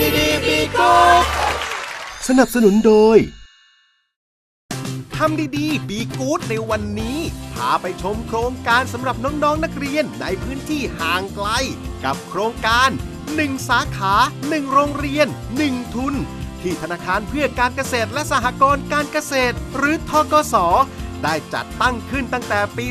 ดีๆมีกบสนับสนุนโดยทำดีๆ บีกู๊ดในวันนี้ พาไปชมโครงการสำหรับน้องๆนนักเรียนในพื้นที่ห่างไกล กับโครงการ 1 สาขา 1 โรงเรียน 1 ทุน ที่ธนาคารเพื่อการเกษตรและสหกรณ์การเกษตร หรือทกส ได้จัดตั้งขึ้นตั้งแต่ปี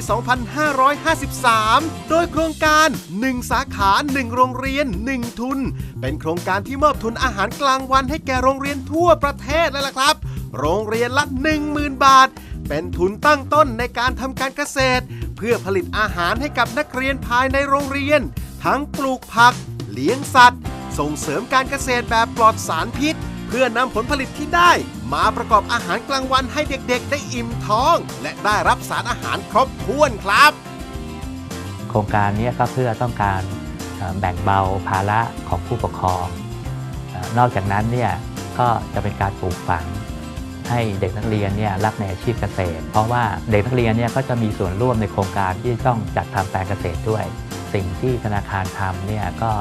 2553 โดยโครงการ 1 สาขา 1 โรงเรียน 1 ทุน เป็นโครงการที่มอบทุนอาหารกลางวันให้แก่โรงเรียนทั่วประเทศเลยล่ะครับ โรงเรียนละ 10,000 บาท เป็นทุนตั้งต้นในการทำการเกษตร เพื่อผลิตอาหารให้กับนักเรียนภายในโรงเรียน ทั้งปลูกผัก เลี้ยงสัตว์ ส่งเสริมการเกษตรแบบปลอดสารพิษ เพื่อนำผลผลิตที่ได้ มาประกอบอาหารกลางวันให้เด็กๆ ได้อิ่มท้อง และได้รับสารอาหารครบถ้วนครับ โครงการนี้ก็เพื่อต้องการแบ่งเบาภาระของผู้ปกครอง นอกจากนั้นเนี่ยก็จะเป็นการปลูกฝังให้เด็กนักเรียนเนี่ยรักในอาชีพเกษตร เพราะว่าเด็กนักเรียนเนี่ยก็จะมีส่วนร่วมในโครงการที่ต้องจัดทำแปลงเกษตรด้วย สิ่งที่ธนาคารทำเนี่ยก็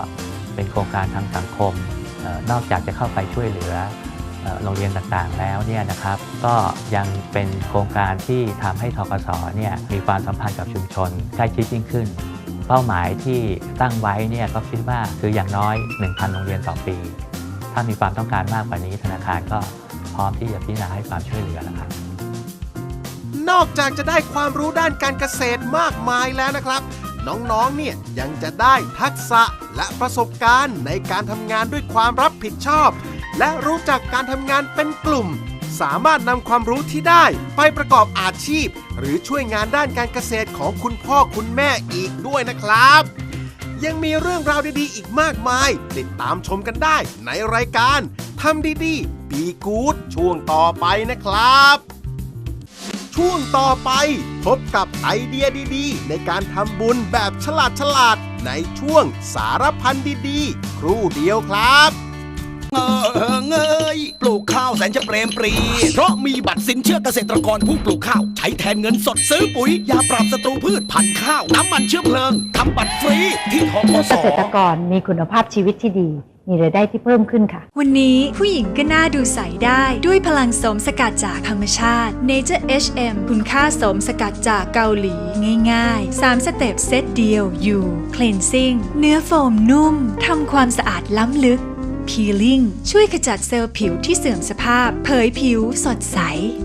เป็นโครงการทางสังคม นอกจากจะเข้าไปช่วยเหลือ โรงเรียนต่างๆแล้วเนี่ยนะครับก็ยังเป็นโครงการที่ทำให้ทกสเนี่ยมีความสัมพันธ์กับชุมชนใกล้ชิดยิ่งขึ้น เป้าหมายที่ตั้งไว้เนี่ยก็คิดว่าคืออย่างน้อย 1,000 โรงเรียนต่อปี ถ้ามีความต้องการมากกว่านี้ธนาคารก็พร้อมที่จะพิจารณาให้ความช่วยเหลือแล้วครับนอกจากจะได้ความรู้ด้านการเกษตรมากมายแล้วนะครับ น้องๆ เนี่ยยังจะได้ทักษะและประสบการณ์ในการทำงานด้วยความรับผิดชอบ และรู้จักการทำงานเป็นกลุ่ม สามารถนำความรู้ที่ได้ไปประกอบอาชีพ หรือช่วยงานด้านการเกษตรของคุณพ่อคุณแม่อีกด้วยนะครับ ยังมีเรื่องราวดีๆ อีกมากมาย ติดตามชมกันได้ในรายการทำดีๆ ปีกู๊ดช่วงต่อไปนะครับ ช่วงต่อไป พบกับไอเดียดีๆ ในการทำบุญแบบฉลาดฉลาดๆในช่วงสารพันดีๆ ครู่เดียวครับ เออเงยปลูกข้าวแสนจะเปรมปรี เพราะมีบัตรสินเชื่อเกษตรกรผู้ปลูกข้าว ใช้แทนเงินสดซื้อปุ๋ยยาปราบศัตรูพืชพันธุ์ข้าว น้ำมันเชื้อเพลิงทำบัตรฟรีที่ทกสเกษตรกรมีคุณภาพชีวิตที่ดีมีรายได้ที่เพิ่มขึ้นค่ะ วันนี้ผู้หญิงก็น่าดูใสได้ด้วยพลังสมสกัดจากธรรมชาติ Nature HM คุณค่าสมสกัดจากเกาหลีง่ายๆ 3 สเต็ปเซตเดียวอยู่ Cleansing เนื้อโฟมนุ่มทำความสะอาดล้ำลึก Peeling ช่วยขจัดเซลล์ผิวที่เสื่อมสภาพ เผยผิว สดใส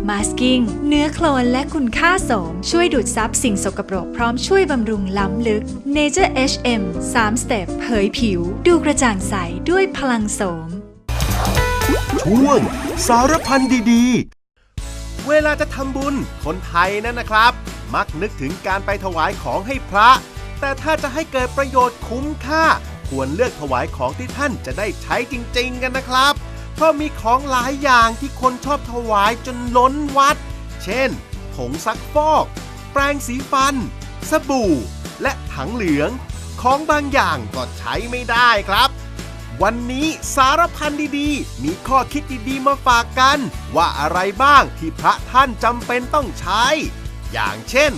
Masking เนื้อโคลนและคุณค่าสม ช่วยดูดซับสิ่งสกปรกพร้อมช่วยบำรุงล้ำลึก Nature HM 3สเต็ปเผยผิว ดูกระจ่างใสด้วยพลังสม ช่วง สารพันดีๆ เวลาจะทำบุญ คนไทยนั่นนะครับ มักนึกถึงการไปถวายของให้พระ แต่ถ้าจะให้เกิดประโยชน์คุ้มค่า ควรเลือกถวายของที่ท่านจะได้ใช้จริง ๆ กันนะครับ เพราะมีของหลายอย่างที่คนชอบถวายจนล้นวัด เช่น ผงซักฟอก แปรงสีฟัน สบู่ และถังเหลือง ของบางอย่างก็ใช้ไม่ได้ครับ วันนี้สารพันดีๆ มีข้อคิดดีๆ มาฝากกัน ว่าอะไรบ้างที่พระท่านจำเป็นต้องใช้ อย่างเช่น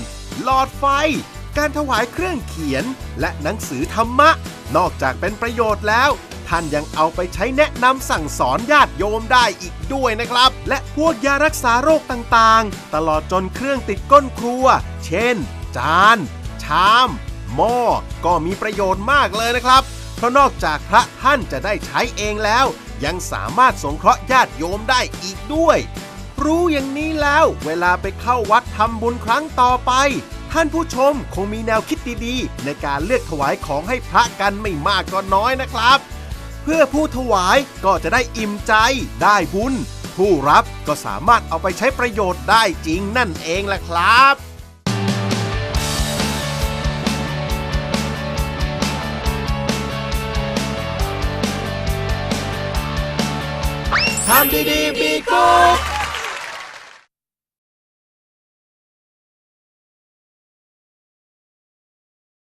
หลอดไฟ การถวายเครื่องเขียนและหนังสือธรรมะ นอกจากเป็นประโยชน์แล้ว ท่านยังเอาไปใช้แนะนำสั่งสอนญาติโยมได้อีกด้วยนะครับ และพวกยารักษาโรคต่างๆ ตลอดจนเครื่องติดก้นครัว เช่น จาน ชาม หม้อ ก็มีประโยชน์มากเลยนะครับ เพราะนอกจากพระท่านจะได้ใช้เองแล้ว ยังสามารถสงเคราะห์ญาติโยมได้อีกด้วย รู้อย่างนี้แล้ว เวลาไปเข้าวัดทำบุญครั้งต่อไป ท่านผู้ชมคงมีแนวคิดดีๆ ในการเลือกถวายของให้พระกันไม่มากก็น้อยนะครับ เพื่อผู้ถวายก็จะได้อิ่มใจ ได้บุญ ผู้รับก็สามารถเอาไปใช้ประโยชน์ได้จริงนั่นเองแหละครับทำดีๆ มีกุ๊ก